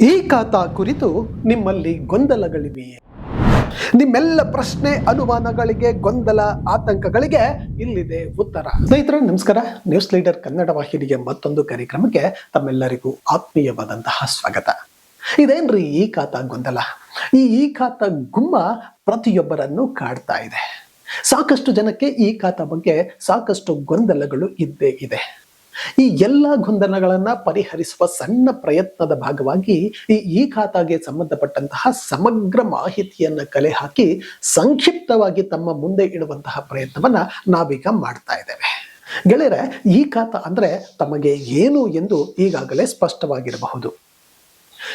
ಈ ಖಾತಾ ಕುರಿತು ನಿಮ್ಮಲ್ಲಿ ಗೊಂದಲಗಳಿವೆಯೇ? ನಿಮ್ಮೆಲ್ಲ ಪ್ರಶ್ನೆ ಅನುಮಾನಗಳಿಗೆ, ಗೊಂದಲ ಆತಂಕಗಳಿಗೆ ಇಲ್ಲಿದೆ ಉತ್ತರ. ಸ್ನೇಹಿತರೆ, ನಮಸ್ಕಾರ. ನ್ಯೂಸ್ ಲೀಡರ್ ಕನ್ನಡ ವಾಹಿನಿಗೆ ಮತ್ತೊಂದು ಕಾರ್ಯಕ್ರಮಕ್ಕೆ ತಮ್ಮೆಲ್ಲರಿಗೂ ಆತ್ಮೀಯವಾದಂತಹ ಸ್ವಾಗತ. ಇದೇನ್ರಿ ಈ ಖಾತಾ ಗೊಂದಲ? ಈ ಈ ಖಾತಾ ಗುಮ್ಮ ಪ್ರತಿಯೊಬ್ಬರನ್ನು ಕಾಡ್ತಾ ಇದೆ. ಸಾಕಷ್ಟು ಜನಕ್ಕೆ ಈ ಖಾತಾ ಬಗ್ಗೆ ಸಾಕಷ್ಟು ಗೊಂದಲಗಳು ಇದ್ದೇ ಇದೆ. ಈ ಎಲ್ಲ ಗೊಂದಲಗಳನ್ನ ಪರಿಹರಿಸುವ ಸಣ್ಣ ಪ್ರಯತ್ನದ ಭಾಗವಾಗಿ ಈ ಈ ಖಾತಾಗೆ ಸಂಬಂಧಪಟ್ಟಂತಹ ಸಮಗ್ರ ಮಾಹಿತಿಯನ್ನ ಕಲೆ ಹಾಕಿ ಸಂಕ್ಷಿಪ್ತವಾಗಿ ತಮ್ಮ ಮುಂದೆ ಇಡುವಂತಹ ಪ್ರಯತ್ನವನ್ನ ನಾವೀಗ ಮಾಡ್ತಾ ಇದ್ದೇವೆ. ಗೆಳೆಯರೆ, ಈ ಖಾತಾ ಅಂದ್ರೆ ತಮಗೆ ಏನು ಎಂದು ಈಗಾಗಲೇ ಸ್ಪಷ್ಟವಾಗಿರಬಹುದು.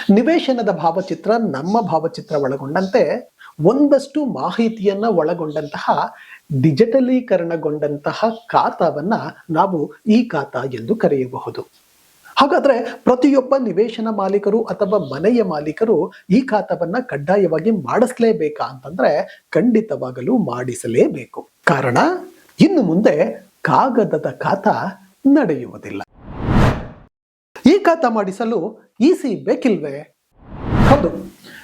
ನಿವೇಶನದ ಭಾವಚಿತ್ರ ನಮ್ಮ ಭಾವಚಿತ್ರ ಒಳಗೊಂಡಂತೆ ಒಂದಷ್ಟು ಮಾಹಿತಿಯನ್ನ ಒಳಗೊಂಡಂತಹ ಡಿಜಿಟಲೀಕರಣಗೊಂಡಂತಹ ಖಾತಾವನ್ನ ನಾವು ಈ ಖಾತಾ ಎಂದು ಕರೆಯಬಹುದು. ಹಾಗಾದ್ರೆ ಪ್ರತಿಯೊಬ್ಬ ನಿವೇಶನ ಮಾಲೀಕರು ಅಥವಾ ಮನೆಯ ಮಾಲೀಕರು ಈ ಖಾತಾವನ್ನ ಕಡ್ಡಾಯವಾಗಿ ಮಾಡಿಸ್ಲೇಬೇಕಾ ಅಂತಂದ್ರೆ ಖಂಡಿತವಾಗಲೂ ಮಾಡಿಸಲೇಬೇಕು. ಕಾರಣ, ಇನ್ನು ಮುಂದೆ ಕಾಗದದ ಖಾತಾ ನಡೆಯುವುದಿಲ್ಲ. ಈ ಖಾತಾ ಮಾಡಿಸಲು ಇಸಿ ಬೇಕಿಲ್ವೇ? ಹೌದು.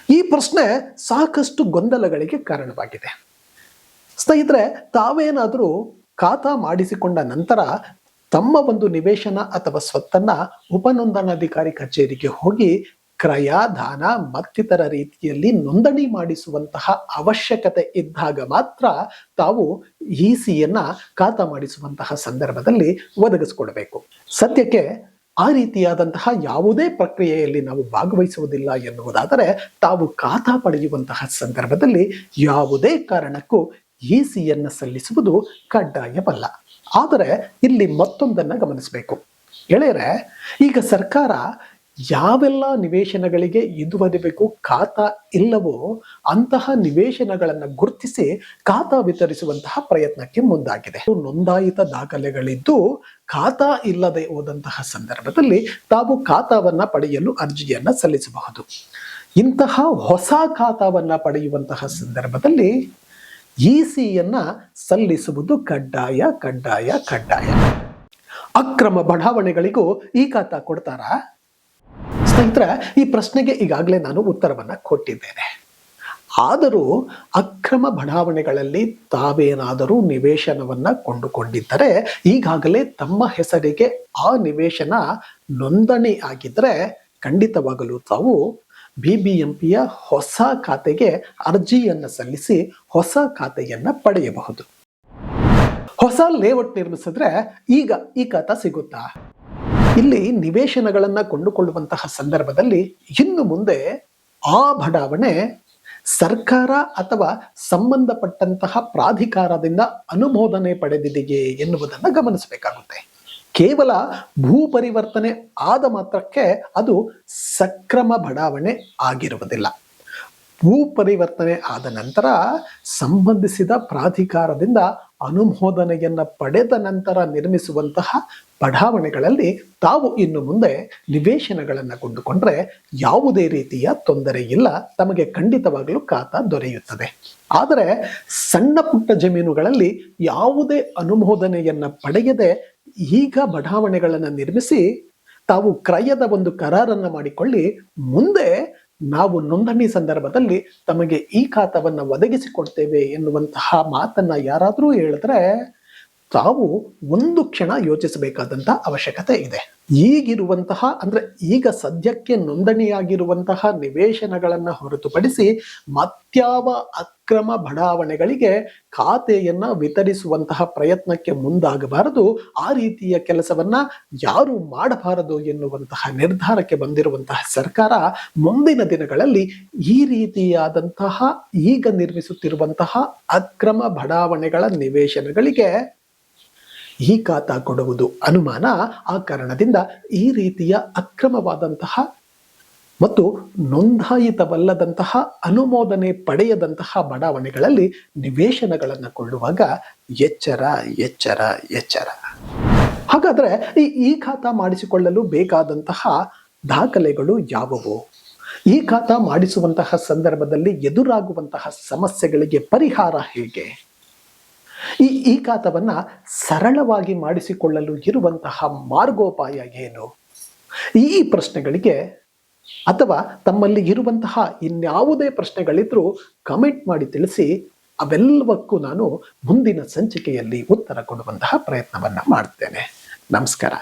ಈ ಪ್ರಶ್ನೆ ಸಾಕಷ್ಟು ಗೊಂದಲಗಳಿಗೆ ಕಾರಣವಾಗಿದೆ. ಸ್ನೇಹಿತರೆ, ತಾವೇನಾದರೂ ಖಾತಾ ಮಾಡಿಸಿಕೊಂಡ ನಂತರ ತಮ್ಮ ಒಂದು ನಿವೇಶನ ಅಥವಾ ಸ್ವತ್ತನ್ನ ಉಪನೋಂದಣಾಧಿಕಾರಿ ಕಚೇರಿಗೆ ಹೋಗಿ ಕ್ರಯ ದಾನ ಮತ್ತಿತರ ರೀತಿಯಲ್ಲಿ ನೋಂದಣಿ ಮಾಡಿಸುವಂತಹ ಅವಶ್ಯಕತೆ ಇದ್ದಾಗ ಮಾತ್ರ ತಾವು ಇ ಸಿಯನ್ನ ಖಾತಾ ಮಾಡಿಸುವಂತಹ ಸಂದರ್ಭದಲ್ಲಿ ಒದಗಿಸಿಕೊಡಬೇಕು. ಸದ್ಯಕ್ಕೆ ಆ ರೀತಿಯಾದಂತಹ ಯಾವುದೇ ಪ್ರಕ್ರಿಯೆಯಲ್ಲಿ ನಾವು ಭಾಗವಹಿಸುವುದಿಲ್ಲ ಎನ್ನುವುದಾದರೆ ತಾವು ಖಾತಾ ಪಡೆಯುವಂತಹ ಸಂದರ್ಭದಲ್ಲಿ ಯಾವುದೇ ಕಾರಣಕ್ಕೂ ಇ ಸಿಯನ್ನು ಸಲ್ಲಿಸುವುದು ಕಡ್ಡಾಯವಲ್ಲ. ಆದರೆ ಇಲ್ಲಿ ಮತ್ತೊಂದನ್ನ ಗಮನಿಸಬೇಕು. ಗೆಳೆಯರೆ, ಈಗ ಸರ್ಕಾರ ಯಾವೆಲ್ಲ ನಿವೇಶನಗಳಿಗೆ ಇದುವರೆಗೂ ಖಾತಾ ಇಲ್ಲವೋ ಅಂತಹ ನಿವೇಶನಗಳನ್ನು ಗುರುತಿಸಿ ಖಾತಾ ವಿತರಿಸುವಂತಹ ಪ್ರಯತ್ನಕ್ಕೆ ಮುಂದಾಗಿದೆ. ನೋಂದಾಯಿತ ದಾಖಲೆಗಳಿದ್ದು ಖಾತಾ ಇಲ್ಲದೆ ಹೋದಂತಹ ಸಂದರ್ಭದಲ್ಲಿ ತಾವು ಖಾತಾವನ್ನ ಪಡೆಯಲು ಅರ್ಜಿಯನ್ನು ಸಲ್ಲಿಸಬಹುದು. ಇಂತಹ ಹೊಸ ಖಾತಾವನ್ನ ಪಡೆಯುವಂತಹ ಸಂದರ್ಭದಲ್ಲಿ ಇ ಸಿಯನ್ನು ಸಲ್ಲಿಸುವುದು ಕಡ್ಡಾಯ ಕಡ್ಡಾಯ ಕಡ್ಡಾಯ. ಅಕ್ರಮ ಬಡಾವಣೆಗಳಿಗೂ ಈ ಖಾತಾ ಕೊಡ್ತಾರಾ? ಸ್ನೇಹಿತರೆ, ಈ ಪ್ರಶ್ನೆಗೆ ಈಗಾಗಲೇ ನಾನು ಉತ್ತರವನ್ನ ಕೊಟ್ಟಿದ್ದೇನೆ. ಆದರೂ ಅಕ್ರಮ ಬಡಾವಣೆಗಳಲ್ಲಿ ತಾವೇನಾದರೂ ನಿವೇಶನವನ್ನು ಕೊಂಡುಕೊಂಡಿದ್ದರೆ, ಈಗಾಗಲೇ ತಮ್ಮ ಹೆಸರಿಗೆ ಆ ನಿವೇಶನ ನೋಂದಣಿ ಆಗಿದ್ರೆ ಖಂಡಿತವಾಗಲು ತಾವು ಬಿಬಿಎಂಪಿಯ ಹೊಸ ಖಾತೆಗೆ ಅರ್ಜಿಯನ್ನು ಸಲ್ಲಿಸಿ ಹೊಸ ಖಾತೆಯನ್ನ ಪಡೆಯಬಹುದು. ಹೊಸ ಲೇಔಟ್ ನಿರ್ಮಿಸಿದ್ರೆ ಈಗ ಈ ಖಾತಾ ಸಿಗುತ್ತಾ? ಇಲ್ಲಿ ನಿವೇಶನಗಳನ್ನು ಕೊಂಡುಕೊಳ್ಳುವಂತಹ ಸಂದರ್ಭದಲ್ಲಿ ಇನ್ನು ಮುಂದೆ ಆ ಬಡಾವಣೆ ಸರ್ಕಾರ ಅಥವಾ ಸಂಬಂಧಪಟ್ಟಂತಹ ಪ್ರಾಧಿಕಾರದಿಂದ ಅನುಮೋದನೆ ಪಡೆದಿದೆಯೇ ಎನ್ನುವುದನ್ನು ಗಮನಿಸಬೇಕಾಗುತ್ತೆ. ಕೇವಲ ಭೂ ಪರಿವರ್ತನೆ ಆದ ಮಾತ್ರಕ್ಕೆ ಅದು ಸಕ್ರಮ ಬಡಾವಣೆ ಆಗಿರುವುದಿಲ್ಲ. ಭೂ ಪರಿವರ್ತನೆ ಆದ ನಂತರ ಸಂಬಂಧಿಸಿದ ಪ್ರಾಧಿಕಾರದಿಂದ ಅನುಮೋದನೆಯನ್ನ ಪಡೆದ ನಂತರ ನಿರ್ಮಿಸುವಂತಹ ಬಡಾವಣೆಗಳಲ್ಲಿ ತಾವು ಇನ್ನು ಮುಂದೆ ನಿವೇಶನಗಳನ್ನು ಕೊಂಡುಕೊಂಡ್ರೆ ಯಾವುದೇ ರೀತಿಯ ತೊಂದರೆ ಇಲ್ಲ. ತಮಗೆ ಖಂಡಿತವಾಗಲೂ ಖಾತಾ ದೊರೆಯುತ್ತದೆ. ಆದರೆ ಸಣ್ಣ ಪುಟ್ಟ ಜಮೀನುಗಳಲ್ಲಿ ಯಾವುದೇ ಅನುಮೋದನೆಯನ್ನ ಪಡೆಯದೆ ಈಗ ಬಡಾವಣೆಗಳನ್ನು ನಿರ್ಮಿಸಿ ತಾವು ಕ್ರಯದ ಒಂದು ಕರಾರನ್ನ ಮಾಡಿಕೊಳ್ಳಿ, ಮುಂದೆ ನಾವು ನೋಂದಣಿ ಸಂದರ್ಭದಲ್ಲಿ ತಮಗೆ ಈ ಖಾತವನ್ನು ಒದಗಿಸಿಕೊಡ್ತೇವೆ ಎನ್ನುವಂತಹ ಮಾತನ್ನ ಯಾರಾದರೂ ಹೇಳಿದ್ರೆ ತಾವು ಒಂದು ಕ್ಷಣ ಯೋಚಿಸಬೇಕಾದಂಥ ಅವಶ್ಯಕತೆ ಇದೆ. ಈಗಿರುವಂತಹ ಅಂದ್ರೆ ಈಗ ಸದ್ಯಕ್ಕೆ ನೋಂದಣಿಯಾಗಿರುವಂತಹ ನಿವೇಶನಗಳನ್ನು ಹೊರತುಪಡಿಸಿ ಮತ್ಯಾವ ಅಕ್ರಮ ಬಡಾವಣೆಗಳಿಗೆ ಖಾತೆಯನ್ನ ವಿತರಿಸುವಂತಹ ಪ್ರಯತ್ನಕ್ಕೆ ಮುಂದಾಗಬಾರದು. ಆ ರೀತಿಯ ಕೆಲಸವನ್ನ ಯಾರು ಮಾಡಬಾರದು ಎನ್ನುವಂತಹ ನಿರ್ಧಾರಕ್ಕೆ ಬಂದಿರುವಂತಹ ಸರ್ಕಾರ ಮುಂದಿನ ದಿನಗಳಲ್ಲಿ ಈ ರೀತಿಯಾದಂತಹ ಈಗ ನಿರ್ಮಿಸುತ್ತಿರುವಂತಹ ಅಕ್ರಮ ಬಡಾವಣೆಗಳ ನಿವೇಶನಗಳಿಗೆ ಈ ಖಾತ ಕೊಡುವುದು ಅನುಮಾನ ಆ ಕಾರಣದಿಂದ ಈ ರೀತಿಯ ಅಕ್ರಮವಾದಂತಹ ಮತ್ತು ನೋಂದಾಯಿತವಲ್ಲದಂತಹ ಅನುಮೋದನೆ ಪಡೆಯದಂತಹ ಬಡಾವಣೆಗಳಲ್ಲಿ ನಿವೇಶನಗಳನ್ನು ಕೊಳ್ಳುವಾಗ ಎಚ್ಚರ ಎಚ್ಚರ ಎಚ್ಚರ. ಹಾಗಾದರೆ ಈ ಈ ಖಾತಾ ಮಾಡಿಸಿಕೊಳ್ಳಲು ಬೇಕಾದಂತಹ ದಾಖಲೆಗಳು ಯಾವುವು? ಈ ಖಾತ ಮಾಡಿಸುವಂತಹ ಸಂದರ್ಭದಲ್ಲಿ ಎದುರಾಗುವಂತಹ ಸಮಸ್ಯೆಗಳಿಗೆ ಪರಿಹಾರ ಹೇಗೆ? ಈ ಈ ಖಾತವನ್ನ ಸರಳವಾಗಿ ಮಾಡಿಸಿಕೊಳ್ಳಲು ಇರುವಂತಹ ಮಾರ್ಗೋಪಾಯ ಏನು? ಈ ಪ್ರಶ್ನೆಗಳಿಗೆ ಅಥವಾ ತಮ್ಮಲ್ಲಿ ಇರುವಂತಹ ಇನ್ಯಾವುದೇ ಪ್ರಶ್ನೆಗಳಿದ್ರೂ ಕಮೆಂಟ್ ಮಾಡಿ ತಿಳಿಸಿ, ಅವೆಲ್ಲವಕ್ಕೂ ನಾನು ಮುಂದಿನ ಸಂಚಿಕೆಯಲ್ಲಿ ಉತ್ತರ ಕೊಡುವಂತಹ ಪ್ರಯತ್ನವನ್ನು ಮಾಡ್ತೇನೆ. ನಮಸ್ಕಾರ.